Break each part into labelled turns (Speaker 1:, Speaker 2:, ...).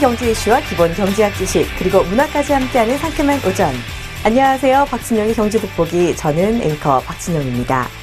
Speaker 1: 경제 이슈와 기본 경제학 지식 그리고 문화까지 함께하는 상큼한 오전. 안녕하세요. 박진영의 경제 돋보기. 저는 앵커 박진영입니다.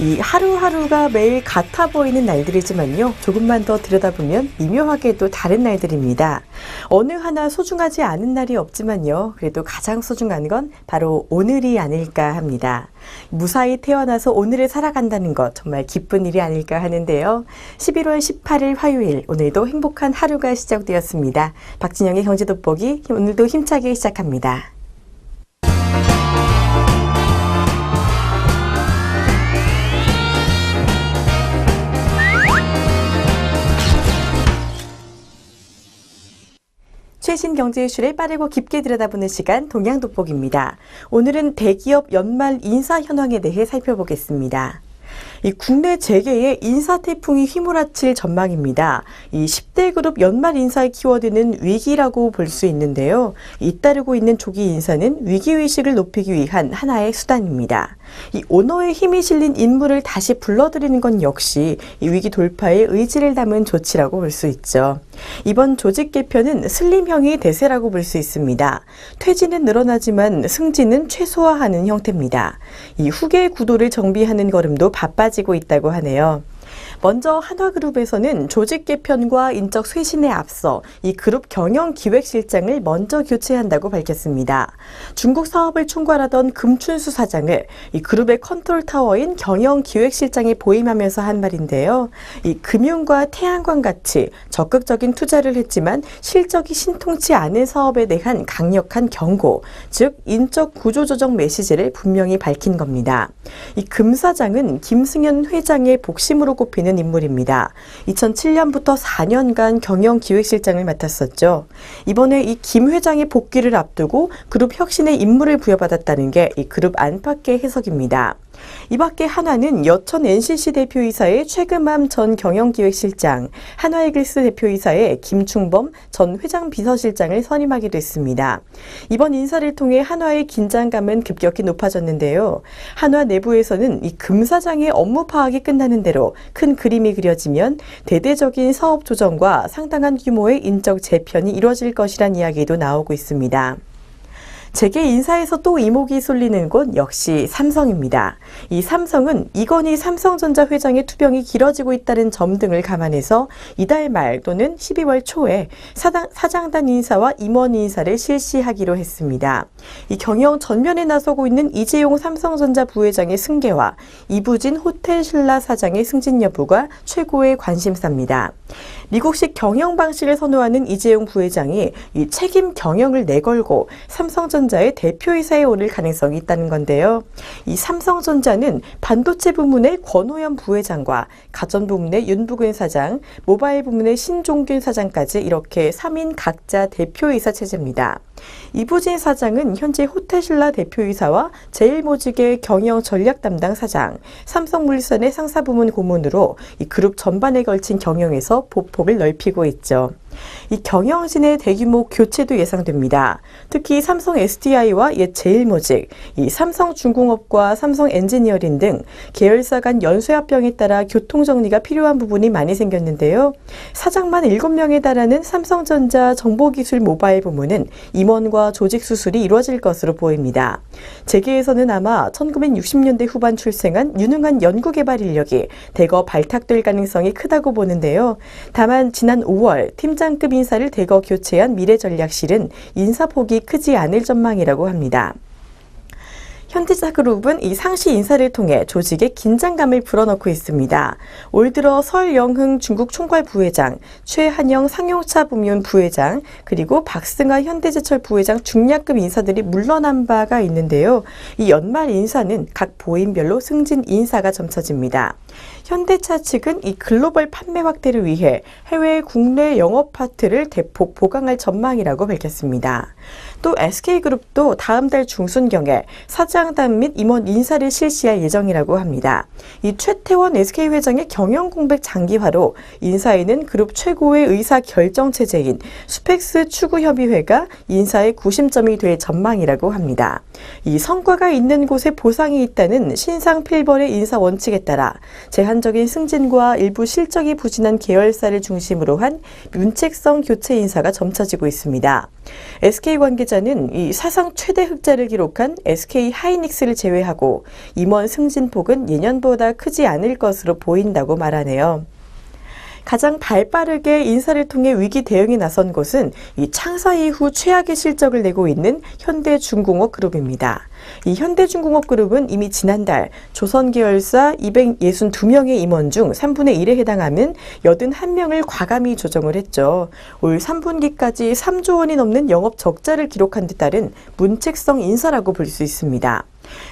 Speaker 1: 이 하루하루가 매일 같아 보이는 날들이지만요. 조금만 더 들여다보면 미묘하게도 다른 날들입니다. 어느 하나 소중하지 않은 날이 없지만요. 그래도 가장 소중한 건 바로 오늘이 아닐까 합니다. 무사히 태어나서 오늘을 살아간다는 것 정말 기쁜 일이 아닐까 하는데요. 11월 18일 화요일 오늘도 행복한 하루가 시작되었습니다. 박진영의 경제 돋보기 오늘도 힘차게 시작합니다. 최신 경제 이슈를 빠르고 깊게 들여다보는 시간 동양 돋보기입니다. 오늘은 대기업 연말 인사 현황에 대해 살펴보겠습니다. 이 국내 재계에 인사 태풍이 휘몰아칠 전망입니다. 이 10대 그룹 연말 인사의 키워드는 위기라고 볼 수 있는데요. 잇따르고 있는 조기 인사는 위기 의식을 높이기 위한 하나의 수단입니다. 이 오너의 힘이 실린 인물을 다시 불러들이는 건 역시 이 위기 돌파에 의지를 담은 조치라고 볼 수 있죠. 이번 조직 개편은 슬림형의 대세라고 볼 수 있습니다. 퇴진은 늘어나지만 승진은 최소화하는 형태입니다. 이 후계 구도를 정비하는 걸음도 바빠지 고 있다고 하네요. 먼저 한화그룹에서는 조직 개편과 인적 쇄신에 앞서 이 그룹 경영 기획실장을 먼저 교체한다고 밝혔습니다. 중국 사업을 총괄하던 금춘수 사장을 이 그룹의 컨트롤 타워인 경영 기획실장에 보임하면서 한 말인데요. 이 금융과 태양광 같이 적극적인 투자를 했지만 실적이 신통치 않은 사업에 대한 강력한 경고, 즉 인적 구조조정 메시지를 분명히 밝힌 겁니다. 이 금 사장은 김승현 회장의 복심으로 꼽히는 있는 인물입니다. 2007년부터 4년간 경영기획실장을 맡았었죠. 이번에 이 김 회장의 복귀를 앞두고 그룹 혁신의 임무를 부여받았다는 게 이 그룹 안팎의 해석입니다. 이 밖에 한화는 여천 NCC 대표이사의 최금암 전 경영기획실장, 한화이글스 대표이사의 김충범 전 회장 비서실장을 선임하게 됐습니다. 이번 인사를 통해 한화의 긴장감은 급격히 높아졌는데요. 한화 내부에서는 이 금사장의 업무 파악이 끝나는 대로 큰 그림이 그려지면 대대적인 사업 조정과 상당한 규모의 인적 재편이 이루어질 것이란 이야기도 나오고 있습니다. 재계 인사에서 또 이목이 쏠리는 곳 역시 삼성입니다. 이 삼성은 이건희 삼성전자 회장의 투병이 길어지고 있다는 점 등을 감안해서 이달 말 또는 12월 초에 사당, 사장단 인사와 임원 인사를 실시하기로 했습니다. 이 경영 전면에 나서고 있는 이재용 삼성전자 부회장의 승계와 이부진 호텔신라 사장의 승진 여부가 최고의 관심사입니다. 미국식 경영 방식을 선호하는 이재용 부회장이 이 책임 경영을 내걸고 삼성전자의 대표이사에 오를 가능성이 있다는 건데요. 이 삼성전자는 반도체 부문의 권호연 부회장과 가전 부문의 윤부근 사장, 모바일 부문의 신종균 사장까지 이렇게 3인 각자 대표이사 체제입니다. 이부진 사장은 현재 호텔신라 대표이사와 제일모직의 경영 전략 담당 사장, 삼성물산의 상사부문 고문으로 이 그룹 전반에 걸친 경영에서 보폭을 넓히고 있죠. 이 경영진의 대규모 교체도 예상됩니다. 특히 삼성 SDI와 옛 제일모직, 이 삼성중공업과 삼성 엔지니어링 등 계열사 간 연쇄합병에 따라 교통정리가 필요한 부분이 많이 생겼는데요. 사장만 7명에 달하는 삼성전자 정보기술 모바일 부문은 임원과 조직 수술이 이루어질 것으로 보입니다. 재계에서는 아마 1960년대 후반 출생한 유능한 연구개발 인력이 대거 발탁될 가능성이 크다고 보는데요. 다만 지난 5월 팀장 팀장급 인사를 대거 교체한 미래전략실은 인사폭이 크지 않을 전망이라고 합니다. 현대자그룹은 이 상시 인사를 통해 조직에 긴장감을 불어넣고 있습니다. 올 들어 설영흥 중국 총괄 부회장, 최한영 상용차 부문 부회장, 그리고 박승아 현대제철 부회장 중량급 인사들이 물러난 바가 있는데요. 이 연말 인사는 각 보임별로 승진 인사가 점쳐집니다. 현대차 측은 이 글로벌 판매 확대를 위해 해외 국내 영업 파트를 대폭 보강할 전망이라고 밝혔습니다. 또 SK그룹도 다음 달 중순경에 사장 상담 및 임원 인사를 실시할 예정이라고 합니다. 이 최태원 SK 회장의 경영 공백 장기화로 인사에는 그룹 최고의 의사 결정 체제인 수펙스 추구 협의회가 인사의 구심점이 될 전망이라고 합니다. 이 성과가 있는 곳에 보상이 있다는 신상 필벌의 인사 원칙에 따라 제한 적인 승진과 일부 실적이 부진한 계열사를 중심으로 한 문책성 교체 인사가 점쳐지고 있습니다. SK 관계자는 이 사상 최대 흑자를 기록한 SK 하이닉스를 제외하고 임원 승진폭은 예년보다 크지 않을 것으로 보인다고 말하네요. 가장 발빠르게 인사를 통해 위기 대응에 나선 곳은 이 창사 이후 최악의 실적을 내고 있는 현대중공업 그룹입니다. 이 현대중공업 그룹은 이미 지난달 조선 계열사 262명의 임원 중 3분의 1에 해당하는 81명을 과감히 조정을 했죠. 올 3분기까지 3조 원이 넘는 영업 적자를 기록한 데 따른 문책성 인사라고 볼 수 있습니다.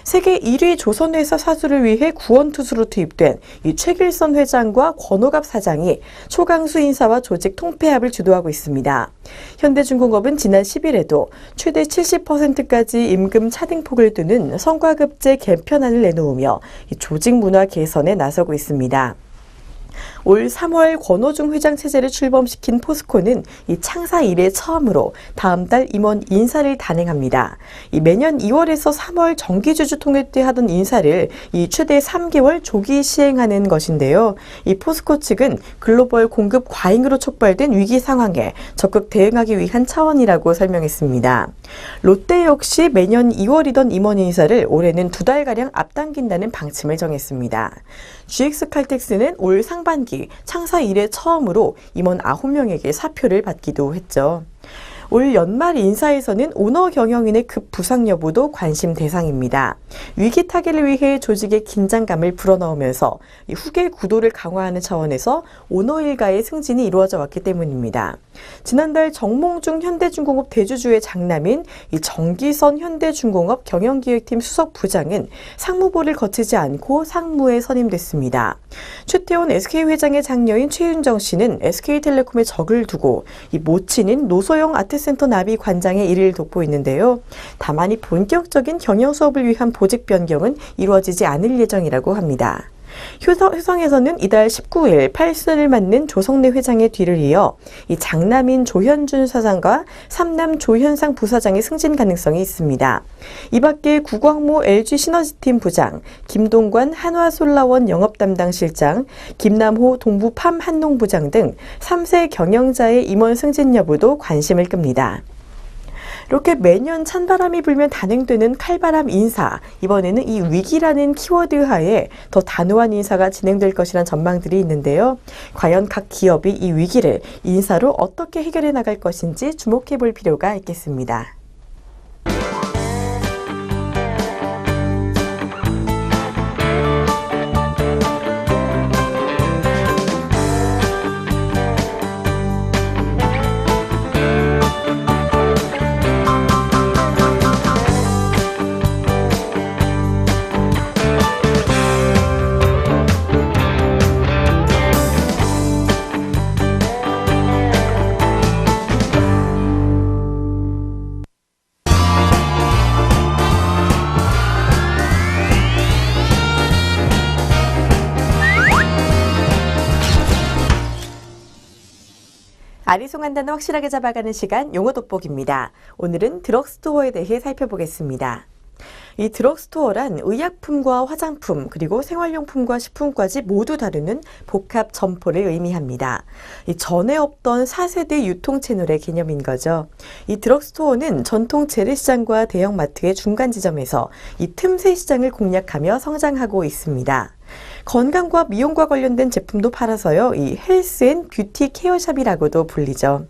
Speaker 1: 세계 1위 조선회사 사수를 위해 구원투수로 투입된 이 최길선 회장과 권오갑 사장이 초강수 인사와 조직 통폐합을 주도하고 있습니다. 현대중공업은 지난 10일에도 최대 70%까지 임금 차등폭을 두는 성과급제 개편안을 내놓으며 이 조직 문화 개선에 나서고 있습니다. 올 3월 권오중 회장 체제를 출범시킨 포스코는 이 창사 이래 처음으로 다음 달 임원 인사를 단행합니다. 이 매년 2월에서 3월 정기주주 통일 때 하던 인사를 이 최대 3개월 조기 시행하는 것인데요. 이 포스코 측은 글로벌 공급 과잉으로 촉발된 위기 상황에 적극 대응하기 위한 차원이라고 설명했습니다. 롯데 역시 매년 2월이던 임원 인사를 올해는 두 달가량 앞당긴다는 방침을 정했습니다. GX 칼텍스는 올 상반기 창사 이래 처음으로 임원 9명에게 사표를 받기도 했죠. 올 연말 인사에서는 오너 경영인의 급 부상 여부도 관심 대상입니다. 위기 타개를 위해 조직의 긴장감을 불어넣으면서 후계 구도를 강화하는 차원에서 오너 일가의 승진이 이루어져 왔기 때문입니다. 지난달 정몽중 현대중공업 대주주의 장남인 이 정기선 현대중공업 경영기획팀 수석 부장은 상무보를 거치지 않고 상무에 선임됐습니다. 최태원 SK 회장의 장녀인 최윤정 씨는 SK텔레콤의 적을 두고 이 모친인 노소영 아트 센터 나비 관장의 일을 돕고 있는데요. 다만 이 본격적인 경영 수업을 위한 보직 변경은 이루어지지 않을 예정이라고 합니다. 효성 에서는 이달 19일 8세를 맞는 조성래 회장의 뒤를 이어 이 장남인 조현준 사장과 삼남 조현상 부사장의 승진 가능성이 있습니다. 이 밖에 구광모 LG 시너지팀 부장, 김동관 한화솔라원 영업 담당 실장, 김남호 동부팜 한농 부장 등 3세 경영자의 임원 승진 여부도 관심을 끕니다. 이렇게 매년 찬바람이 불면 단행되는 칼바람 인사. 이번에는 이 위기라는 키워드 하에 더 단호한 인사가 진행될 것이란 전망들이 있는데요. 과연 각 기업이 이 위기를 인사로 어떻게 해결해 나갈 것인지 주목해 볼 필요가 있겠습니다. 아리송한 단어 확실하게 잡아가는 시간 용어 돋보기입니다. 오늘은 드럭스토어에 대해 살펴보겠습니다. 이 드럭스토어란 의약품과 화장품 그리고 생활용품과 식품까지 모두 다루는 복합 점포를 의미합니다. 이 전에 없던 4세대 유통 채널의 개념인 거죠. 이 드럭스토어는 전통 재래시장과 대형마트의 중간 지점에서 이 틈새 시장을 공략하며 성장하고 있습니다. 건강과 미용과 관련된 제품도 팔아서요. 이 헬스 앤 뷰티 케어샵이라고도 불리죠.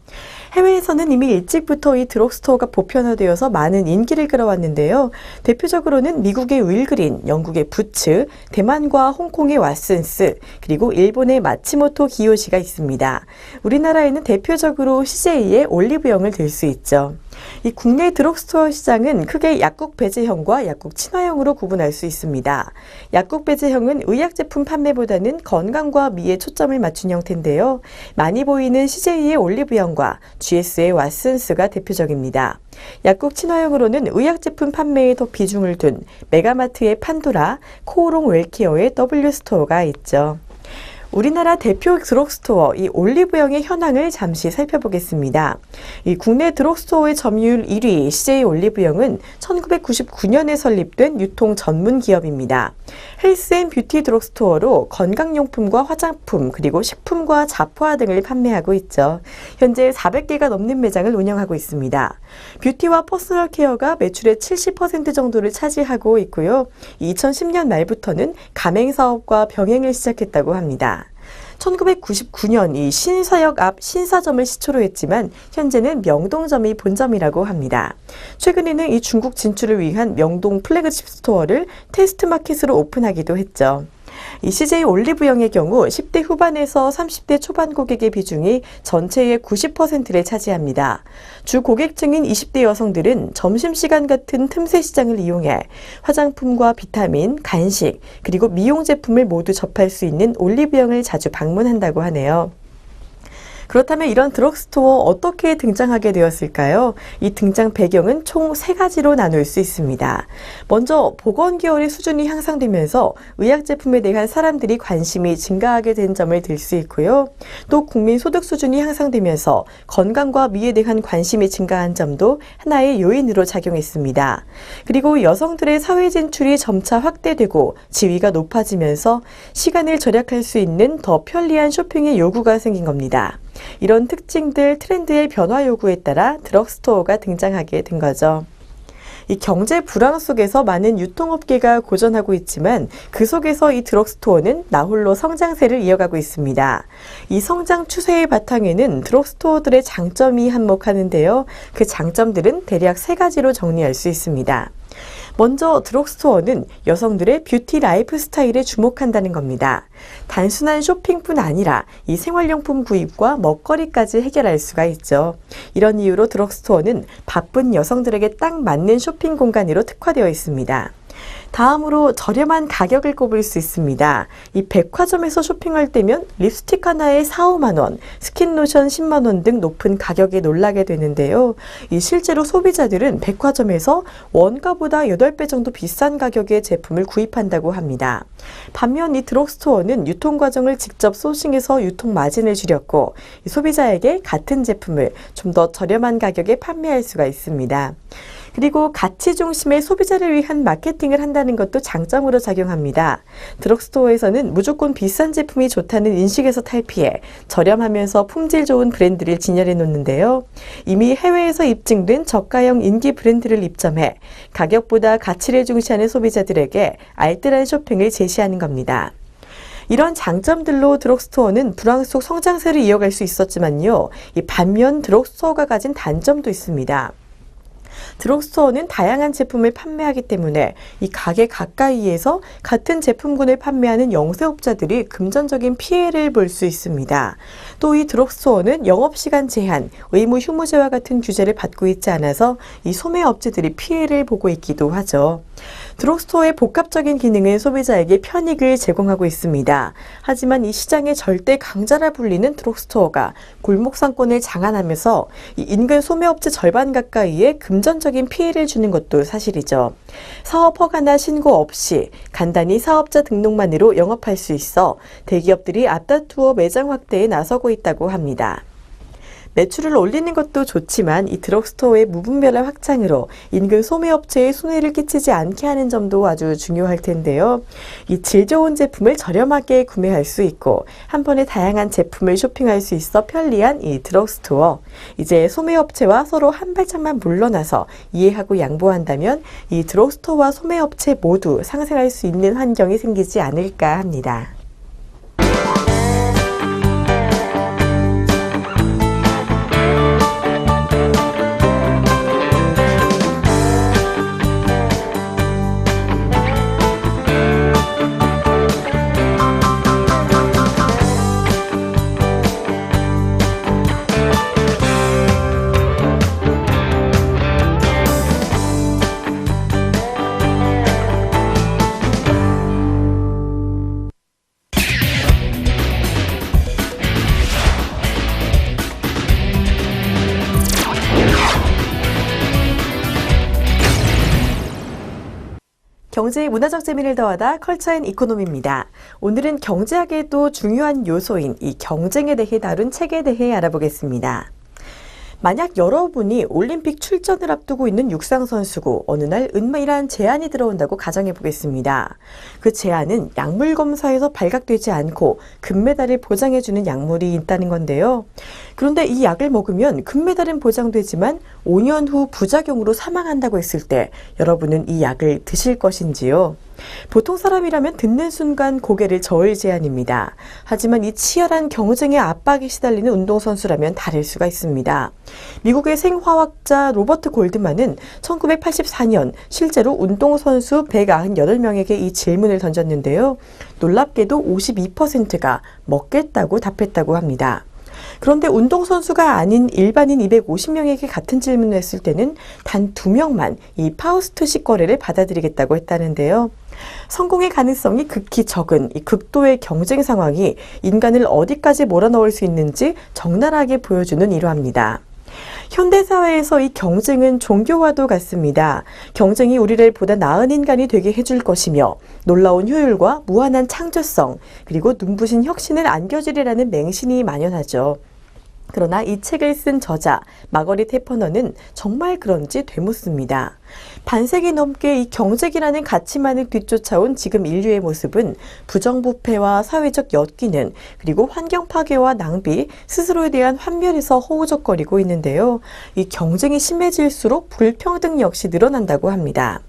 Speaker 1: 해외에서는 이미 일찍부터 이 드럭스토어가 보편화되어서 많은 인기를 끌어왔는데요. 대표적으로는 미국의 윌그린, 영국의 부츠, 대만과 홍콩의 왓슨스, 그리고 일본의 마치모토 기요시가 있습니다. 우리나라에는 대표적으로 CJ의 올리브영을 들 수 있죠. 이 국내 드럭스토어 시장은 크게 약국 배제형과 약국 친화형으로 구분할 수 있습니다. 약국 배제형은 의약 제품 판매보다는 건강과 미에 초점을 맞춘 형태인데요. 많이 보이는 CJ의 올리브영과 GS의 왓슨스가 대표적입니다. 약국 친화형으로는 의약 제품 판매에 더 비중을 둔 메가마트의 판도라, 코오롱 웰케어의 W스토어가 있죠. 우리나라 대표 드럭스토어 이 올리브영의 현황을 잠시 살펴보겠습니다. 이 국내 드럭스토어의 점유율 1위 CJ 올리브영은 1999년에 설립된 유통 전문 기업입니다. 헬스앤뷰티 드럭스토어로 건강용품과 화장품 그리고 식품과 잡화 등을 판매하고 있죠. 현재 400개가 넘는 매장을 운영하고 있습니다. 뷰티와 퍼스널 케어가 매출의 70% 정도를 차지하고 있고요. 2010년 말부터는 가맹 사업과 병행을 시작했다고 합니다. 1999년 이 신사역 앞 신사점을 시초로 했지만 현재는 명동점이 본점이라고 합니다. 최근에는 이 중국 진출을 위한 명동 플래그십 스토어를 테스트 마켓으로 오픈하기도 했죠. 이 CJ 올리브영의 경우 10대 후반에서 30대 초반 고객의 비중이 전체의 90%를 차지합니다. 주 고객층인 20대 여성들은 점심시간 같은 틈새 시장을 이용해 화장품과 비타민, 간식, 그리고 미용 제품을 모두 접할 수 있는 올리브영을 자주 방문한다고 하네요. 그렇다면 이런 드럭스토어 어떻게 등장하게 되었을까요? 이 등장 배경은 총 세 가지로 나눌 수 있습니다. 먼저 보건 계열의 수준이 향상되면서 의약 제품에 대한 사람들이 관심이 증가하게 된 점을 들 수 있고요. 또 국민 소득 수준이 향상되면서 건강과 미에 대한 관심이 증가한 점도 하나의 요인으로 작용했습니다. 그리고 여성들의 사회 진출이 점차 확대되고 지위가 높아지면서 시간을 절약할 수 있는 더 편리한 쇼핑의 요구가 생긴 겁니다. 이런 특징들, 트렌드의 변화 요구에 따라 드럭스토어가 등장하게 된 거죠. 이 경제 불황 속에서 많은 유통업계가 고전하고 있지만 그 속에서 이 드럭스토어는 나홀로 성장세를 이어가고 있습니다. 이 성장 추세의 바탕에는 드럭스토어들의 장점이 한몫하는데요. 그 장점들은 대략 세 가지로 정리할 수 있습니다. 먼저 드럭스토어는 여성들의 뷰티 라이프 스타일에 주목한다는 겁니다. 단순한 쇼핑뿐 아니라 이 생활용품 구입과 먹거리까지 해결할 수가 있죠. 이런 이유로 드럭스토어는 바쁜 여성들에게 딱 맞는 쇼핑 공간으로 특화되어 있습니다. 다음으로 저렴한 가격을 꼽을 수 있습니다. 이 백화점에서 쇼핑할 때면 립스틱 하나에 4, 5만 원, 스킨 로션 10만 원 등 높은 가격에 놀라게 되는데요. 이 실제로 소비자들은 백화점에서 원가보다 8배 정도 비싼 가격의 제품을 구입한다고 합니다. 반면 이 드럭스토어는 유통 과정을 직접 소싱해서 유통 마진을 줄였고 소비자에게 같은 제품을 좀 더 저렴한 가격에 판매할 수가 있습니다. 그리고 가치 중심의 소비자를 위한 마케팅을 한다는 것도 장점으로 작용합니다. 드럭스토어에서는 무조건 비싼 제품이 좋다는 인식에서 탈피해 저렴하면서 품질 좋은 브랜드를 진열해 놓는데요. 이미 해외에서 입증된 저가형 인기 브랜드를 입점해 가격보다 가치를 중시하는 소비자들에게 알뜰한 쇼핑을 제시하는 겁니다. 이런 장점들로 드럭스토어는 불황 속 성장세를 이어갈 수 있었지만요. 이 반면 드럭스토어가 가진 단점도 있습니다. 드럭스토어는 다양한 제품을 판매하기 때문에 이 가게 가까이에서 같은 제품군을 판매하는 영세업자들이 금전적인 피해를 볼 수 있습니다. 또 이 드럭스토어는 영업시간 제한, 의무 휴무제와 같은 규제를 받고 있지 않아서 이 소매업체들이 피해를 보고 있기도 하죠. 드럭스토어의 복합적인 기능은 소비자에게 편익을 제공하고 있습니다. 하지만 이 시장의 절대 강자라 불리는 드럭스토어가 골목 상권을 장악하면서 이 인근 소매업체 절반 가까이에 금전적인 피해를 주는 것도 사실이죠. 사업 허가나 신고 없이 간단히 사업자 등록만으로 영업할 수 있어 대기업들이 앞다투어 매장 확대에 나서고 있다고 합니다. 매출을 올리는 것도 좋지만 이 드럭스토어의 무분별한 확장으로 인근 소매업체에 손해를 끼치지 않게 하는 점도 아주 중요할 텐데요. 이 질 좋은 제품을 저렴하게 구매할 수 있고 한 번에 다양한 제품을 쇼핑할 수 있어 편리한 이 드럭스토어. 이제 소매업체와 서로 한 발짝만 물러나서 이해하고 양보한다면 이 드럭스토어와 소매업체 모두 상생할 수 있는 환경이 생기지 않을까 합니다. 경제의 문화적 재미를 더하다 컬처 앤 이코노미입니다. 오늘은 경제학에도 중요한 요소인 이 경쟁에 대해 다룬 책에 대해 알아보겠습니다. 만약 여러분이 올림픽 출전을 앞두고 있는 육상 선수고 어느 날 은밀한 제안이 들어온다고 가정해 보겠습니다. 그 제안은 약물 검사에서 발각되지 않고 금메달을 보장해 주는 약물이 있다는 건데요. 그런데 이 약을 먹으면 금메달은 보장되지만 5년 후 부작용으로 사망한다고 했을 때 여러분은 이 약을 드실 것인지요? 보통 사람이라면 듣는 순간 고개를 저을 제안입니다. 하지만 이 치열한 경쟁의 압박에 시달리는 운동선수라면 다를 수가 있습니다. 미국의 생화학자 로버트 골드만은 1984년 실제로 운동선수 198명에게 이 질문을 던졌는데요. 놀랍게도 52%가 먹겠다고 답했다고 합니다. 그런데 운동선수가 아닌 일반인 250명에게 같은 질문을 했을 때는 단 두 명만 이 파우스트식 거래를 받아들이겠다고 했다는데요. 성공의 가능성이 극히 적은 이 극도의 경쟁 상황이 인간을 어디까지 몰아넣을 수 있는지 적나라하게 보여주는 일화입니다. 현대사회에서 이 경쟁은 종교와도 같습니다. 경쟁이 우리를 보다 나은 인간이 되게 해줄 것이며 놀라운 효율과 무한한 창조성 그리고 눈부신 혁신을 안겨주리라는 맹신이 만연하죠. 그러나 이 책을 쓴 저자 마거리 테퍼너는 정말 그런지 되묻습니다. 반세기 넘게 이 경쟁이라는 가치만을 뒤쫓아온 지금 인류의 모습은 부정부패와 사회적 엿기는 그리고 환경 파괴와 낭비, 스스로에 대한 환멸에서 허우적거리고 있는데요. 이 경쟁이 심해질수록 불평등 역시 늘어난다고 합니다.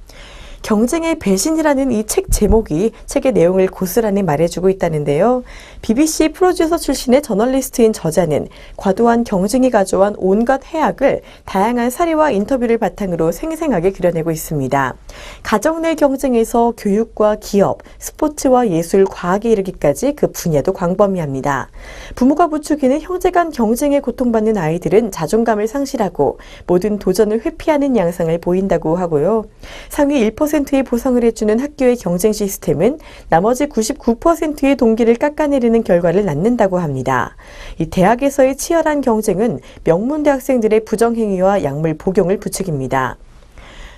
Speaker 1: 경쟁의 배신이라는 이 책 제목이 책의 내용을 고스란히 말해주고 있다는데요. BBC 프로듀서 출신의 저널리스트인 저자는 과도한 경쟁이 가져온 온갖 해악을 다양한 사례와 인터뷰를 바탕으로 생생하게 그려내고 있습니다. 가정 내 경쟁에서 교육과 기업, 스포츠와 예술, 과학에 이르기까지 그 분야도 광범위합니다. 부모가 부추기는 형제 간 경쟁에 고통받는 아이들은 자존감을 상실하고 모든 도전을 회피하는 양상을 보인다고 하고요. 상위 1% 10%의 보상을 해주는 학교의 경쟁 시스템은 나머지 99%의 동기를 깎아내리는 결과를 낳는다고 합니다. 이 대학에서의 치열한 경쟁은 명문 대 학생들의 부정행위와 약물 복용을 부추깁니다.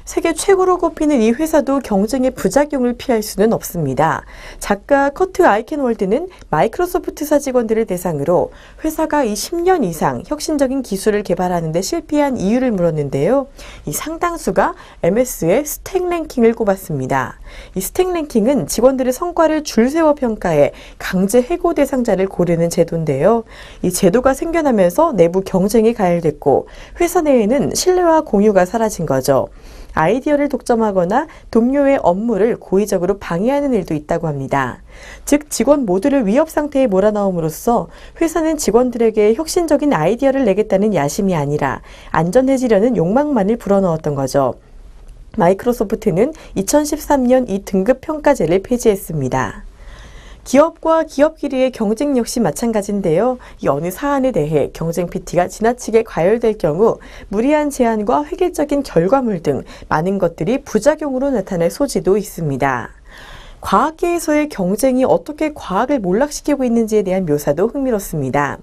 Speaker 1: 세계 최고로 꼽히는 이 회사도 경쟁의 부작용을 피할 수는 없습니다. 작가 커트 아이켄월드는 마이크로소프트사 직원들을 대상으로 회사가 이 10년 이상 혁신적인 기술을 개발하는 데 실패한 이유를 물었는데요. 이 상당수가 MS의 스택 랭킹을 꼽았습니다. 이 스택 랭킹은 직원들의 성과를 줄 세워 평가해 강제 해고 대상자를 고르는 제도인데요. 이 제도가 생겨나면서 내부 경쟁이 가열됐고 회사 내에는 신뢰와 공유가 사라진 거죠. 아이디어를 독점하거나 동료의 업무를 고의적으로 방해하는 일도 있다고 합니다. 즉, 직원 모두를 위협 상태에 몰아넣음으로써 회사는 직원들에게 혁신적인 아이디어를 내겠다는 야심이 아니라 안전해지려는 욕망만을 불어넣었던 거죠. 마이크로소프트는 2013년 이 등급 평가제를 폐지했습니다. 기업과 기업끼리의 경쟁 역시 마찬가지인데요. 이 어느 사안에 대해 경쟁 PT가 지나치게 과열될 경우 무리한 제안과 획일적인 결과물 등 많은 것들이 부작용으로 나타날 소지도 있습니다. 과학계에서의 경쟁이 어떻게 과학을 몰락시키고 있는지에 대한 묘사도 흥미롭습니다.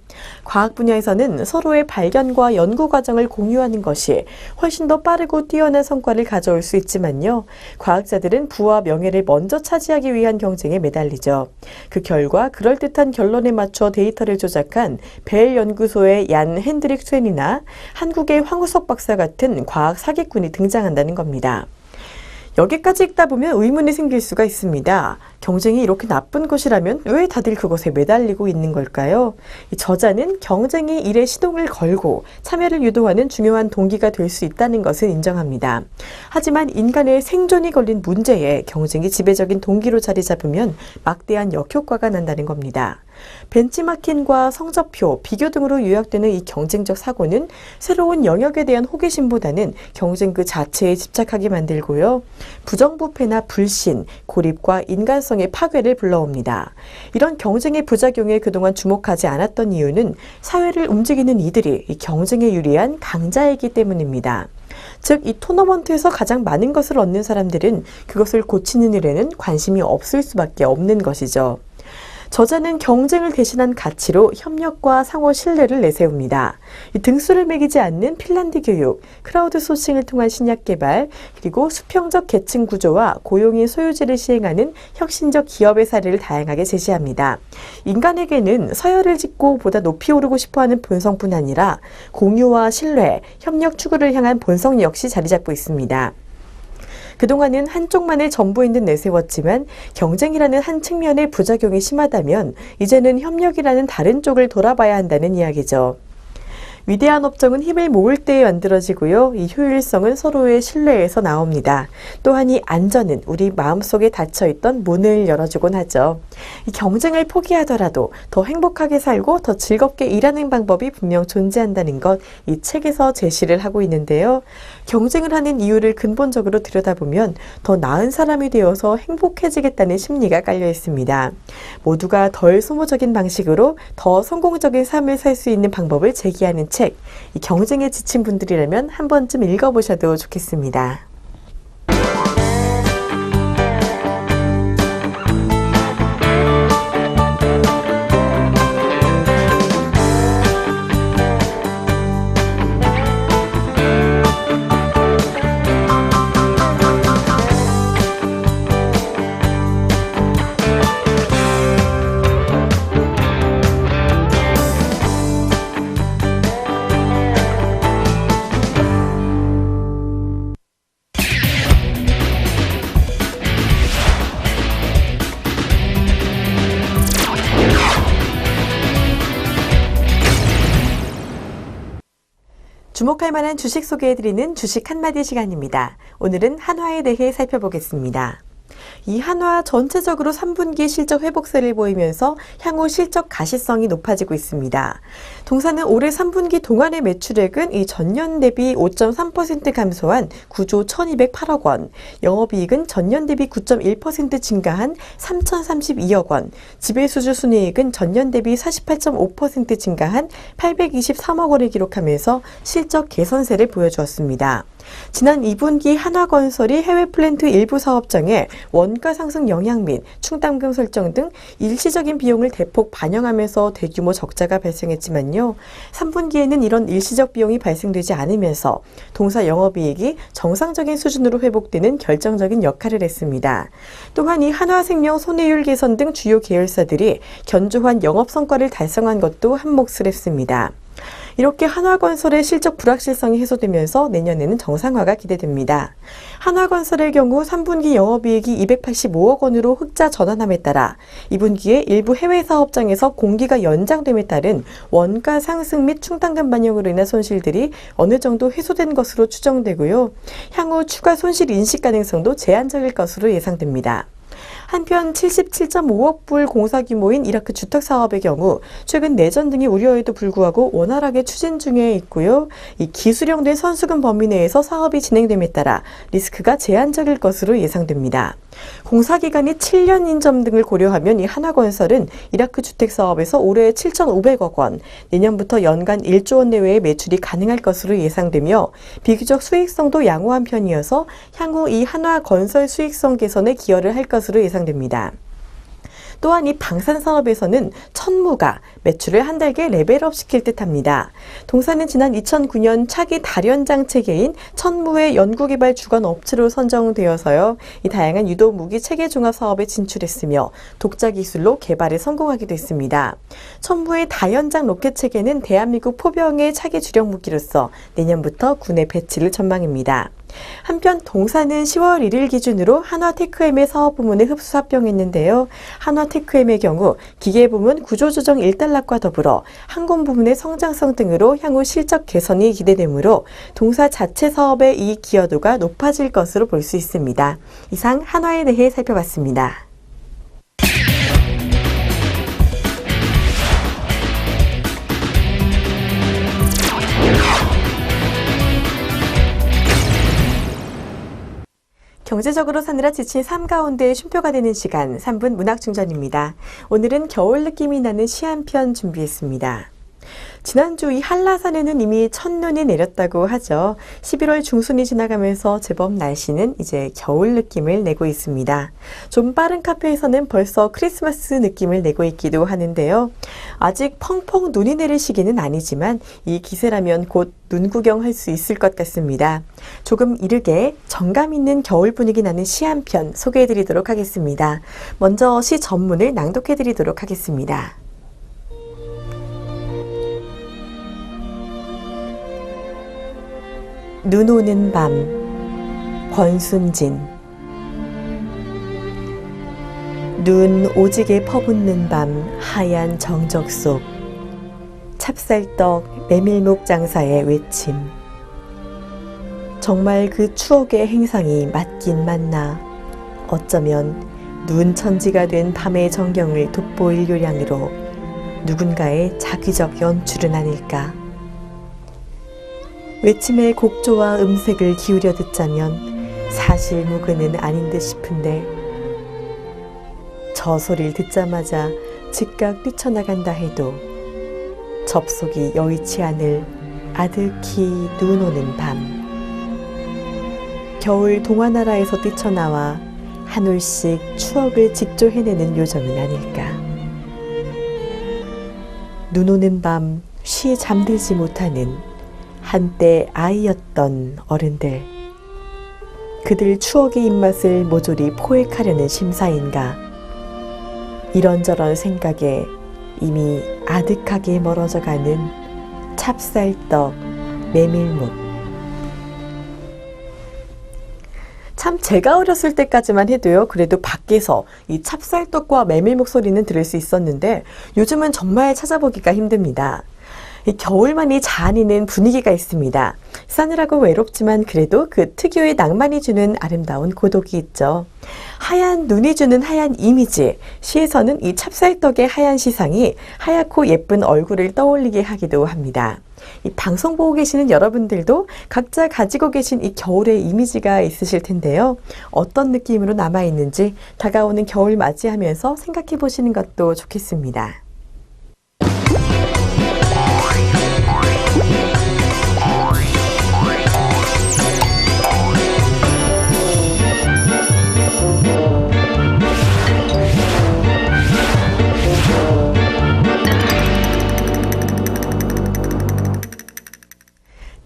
Speaker 1: 과학 분야에서는 서로의 발견과 연구 과정을 공유하는 것이 훨씬 더 빠르고 뛰어난 성과를 가져올 수 있지만요. 과학자들은 부와 명예를 먼저 차지하기 위한 경쟁에 매달리죠. 그 결과 그럴듯한 결론에 맞춰 데이터를 조작한 벨 연구소의 얀 핸드릭 스웬이나 한국의 황우석 박사 같은 과학 사기꾼이 등장한다는 겁니다. 여기까지 읽다 보면 의문이 생길 수가 있습니다. 경쟁이 이렇게 나쁜 것이라면 왜 다들 그것에 매달리고 있는 걸까요? 저자는 경쟁이 일에 시동을 걸고 참여를 유도하는 중요한 동기가 될 수 있다는 것을 인정합니다. 하지만 인간의 생존이 걸린 문제에 경쟁이 지배적인 동기로 자리 잡으면 막대한 역효과가 난다는 겁니다. 벤치마킹과 성적표, 비교 등으로 요약되는 이 경쟁적 사고는 새로운 영역에 대한 호기심보다는 경쟁 그 자체에 집착하게 만들고요. 부정부패나 불신, 고립과 인간성의 파괴를 불러옵니다. 이런 경쟁의 부작용에 그동안 주목하지 않았던 이유는 사회를 움직이는 이들이 이 경쟁에 유리한 강자이기 때문입니다. 즉, 이 토너먼트에서 가장 많은 것을 얻는 사람들은 그것을 고치는 일에는 관심이 없을 수밖에 없는 것이죠. 저자는 경쟁을 대신한 가치로 협력과 상호 신뢰를 내세웁니다. 이 등수를 매기지 않는 핀란드 교육, 크라우드 소싱을 통한 신약 개발, 그리고 수평적 계층 구조와 고용인 소유제를 시행하는 혁신적 기업의 사례를 다양하게 제시합니다. 인간에게는 서열을 짓고 보다 높이 오르고 싶어하는 본성뿐 아니라 공유와 신뢰, 협력 추구를 향한 본성 역시 자리 잡고 있습니다. 그동안은 한쪽만을 전부인 듯 내세웠지만 경쟁이라는 한 측면의 부작용이 심하다면 이제는 협력이라는 다른 쪽을 돌아봐야 한다는 이야기죠. 위대한 업종은 힘을 모을 때에 만들어지고요. 이 효율성은 서로의 신뢰에서 나옵니다. 또한 이 안전은 우리 마음속에 닫혀있던 문을 열어주곤 하죠. 이 경쟁을 포기하더라도 더 행복하게 살고 더 즐겁게 일하는 방법이 분명 존재한다는 것 이 책에서 제시를 하고 있는데요. 경쟁을 하는 이유를 근본적으로 들여다보면 더 나은 사람이 되어서 행복해지겠다는 심리가 깔려 있습니다. 모두가 덜 소모적인 방식으로 더 성공적인 삶을 살 수 있는 방법을 제기하는 책, 이 경쟁에 지친 분들이라면 한 번쯤 읽어보셔도 좋겠습니다. 주목할 만한 주식 소개해드리는 주식 한마디 시간입니다. 오늘은 한화에 대해 살펴보겠습니다. 이 한화 전체적으로 3분기 실적 회복세를 보이면서 향후 실적 가시성이 높아지고 있습니다. 동사는 올해 3분기 동안의 매출액은 이 전년 대비 5.3% 감소한 9조 1,208억 원, 영업이익은 전년 대비 9.1% 증가한 3,032억 원, 지배수주 순이익은 전년 대비 48.5% 증가한 823억 원을 기록하면서 실적 개선세를 보여주었습니다. 지난 2분기 한화건설이 해외 플랜트 일부 사업장에 원가 상승 영향 및 충당금 설정 등 일시적인 비용을 대폭 반영하면서 대규모 적자가 발생했지만요. 3분기에는 이런 일시적 비용이 발생되지 않으면서 동사 영업이익이 정상적인 수준으로 회복되는 결정적인 역할을 했습니다. 또한 이 한화생명 손해율 개선 등 주요 계열사들이 견조한 영업 성과를 달성한 것도 한몫을 했습니다. 이렇게 한화건설의 실적 불확실성이 해소되면서 내년에는 정상화가 기대됩니다. 한화건설의 경우 3분기 영업이익이 285억 원으로 흑자 전환함에 따라 2분기에 일부 해외 사업장에서 공기가 연장됨에 따른 원가 상승 및 충당금 반영으로 인한 손실들이 어느 정도 해소된 것으로 추정되고요. 향후 추가 손실 인식 가능성도 제한적일 것으로 예상됩니다. 한편 77.5억 불 공사 규모인 이라크 주택 사업의 경우 최근 내전 등의 우려에도 불구하고 원활하게 추진 중에 있고요. 이 기술형된 선수금 범위 내에서 사업이 진행됨에 따라 리스크가 제한적일 것으로 예상됩니다. 공사 기간이 7년인 점 등을 고려하면 이 하나건설은 이라크 주택 사업에서 올해 7,500억 원, 내년부터 연간 1조 원 내외의 매출이 가능할 것으로 예상되며 비교적 수익성도 양호한 편이어서 향후 이 한화 건설 수익성 개선에 기여를 할 것으로 예상. 예상됩니다. 또한 이 방산 산업에서는 천무가 매출을 한 달계 레벨업 시킬 듯 합니다. 동사는 지난 2009년 차기 다련장 체계인 천무의 연구개발 주관 업체로 선정되어서요. 이 다양한 유도 무기 체계 종합 사업에 진출했으며 독자 기술로 개발에 성공하기도 했습니다. 천무의 다연장 로켓 체계는 대한민국 포병의 차기 주력 무기로서 내년부터 군에 배치를 전망입니다. 한편 동사는 10월 1일 기준으로 한화테크엠의 사업 부문에 흡수 합병했는데요. 한화테크엠의 경우 기계 부문 구조조정 일단락과 더불어 항공 부문의 성장성 등으로 향후 실적 개선이 기대되므로 동사 자체 사업의 이익 기여도가 높아질 것으로 볼 수 있습니다. 이상 한화에 대해 살펴봤습니다. 경제적으로 사느라 지친 삶 가운데 쉼표가 되는 시간 3분 문학충전입니다. 오늘은 겨울 느낌이 나는 시 한 편 준비했습니다. 지난주 이 한라산에는 이미 첫눈이 내렸다고 하죠. 11월 중순이 지나가면서 제법 날씨는 이제 겨울 느낌을 내고 있습니다. 좀 빠른 카페에서는 벌써 크리스마스 느낌을 내고 있기도 하는데요. 아직 펑펑 눈이 내릴 시기는 아니지만 이 기세라면 곧 눈 구경할 수 있을 것 같습니다. 조금 이르게 정감 있는 겨울 분위기 나는 시 한 편 소개해 드리도록 하겠습니다. 먼저 시 전문을 낭독해 드리도록 하겠습니다. 눈 오는 밤 권순진. 눈 오지게 퍼붓는 밤 하얀 정적 속 찹쌀떡 메밀묵 장사의 외침. 정말 그 추억의 행상이 맞긴 맞나. 어쩌면 눈 천지가 된 밤의 정경을 돋보일 요량으로 누군가의 자기적 연출은 아닐까 외침의 곡조와 음색을 기울여 듣자면 사실 무근은 아닌 듯 싶은데 저 소리를 듣자마자 즉각 뛰쳐나간다 해도 접속이 여의치 않을 아득히 눈 오는 밤. 겨울 동화나라에서 뛰쳐나와 한 올씩 추억을 직조해내는 요정은 아닐까. 눈 오는 밤 쉬 잠들지 못하는 한때 아이였던 어른들. 그들 추억의 입맛을 모조리 포획하려는 심사인가. 이런저런 생각에 이미 아득하게 멀어져 가는 찹쌀떡, 메밀묵. 참 제가 어렸을 때까지만 해도요. 그래도 밖에서 이 찹쌀떡과 메밀묵 소리는 들을 수 있었는데 요즘은 정말 찾아보기가 힘듭니다. 이 겨울만이 자아내는 분위기가 있습니다. 싸늘하고 외롭지만 그래도 그 특유의 낭만이 주는 아름다운 고독이 있죠. 하얀 눈이 주는 하얀 이미지. 시에서는 이 찹쌀떡의 하얀 시상이 하얗고 예쁜 얼굴을 떠올리게 하기도 합니다. 이 방송 보고 계시는 여러분들도 각자 가지고 계신 이 겨울의 이미지가 있으실 텐데요. 어떤 느낌으로 남아있는지 다가오는 겨울 맞이하면서 생각해 보시는 것도 좋겠습니다.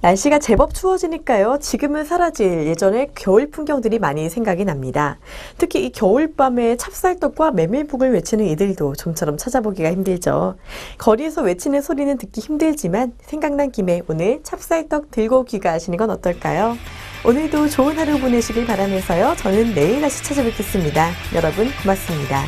Speaker 1: 날씨가 제법 추워지니까요. 지금은 사라질 예전의 겨울 풍경들이 많이 생각이 납니다. 특히 이 겨울밤에 찹쌀떡과 메밀묵을 외치는 이들도 좀처럼 찾아보기가 힘들죠. 거리에서 외치는 소리는 듣기 힘들지만 생각난 김에 오늘 찹쌀떡 들고 귀가하시는 건 어떨까요? 오늘도 좋은 하루 보내시길 바라면서요. 저는 내일 다시 찾아뵙겠습니다. 여러분 고맙습니다.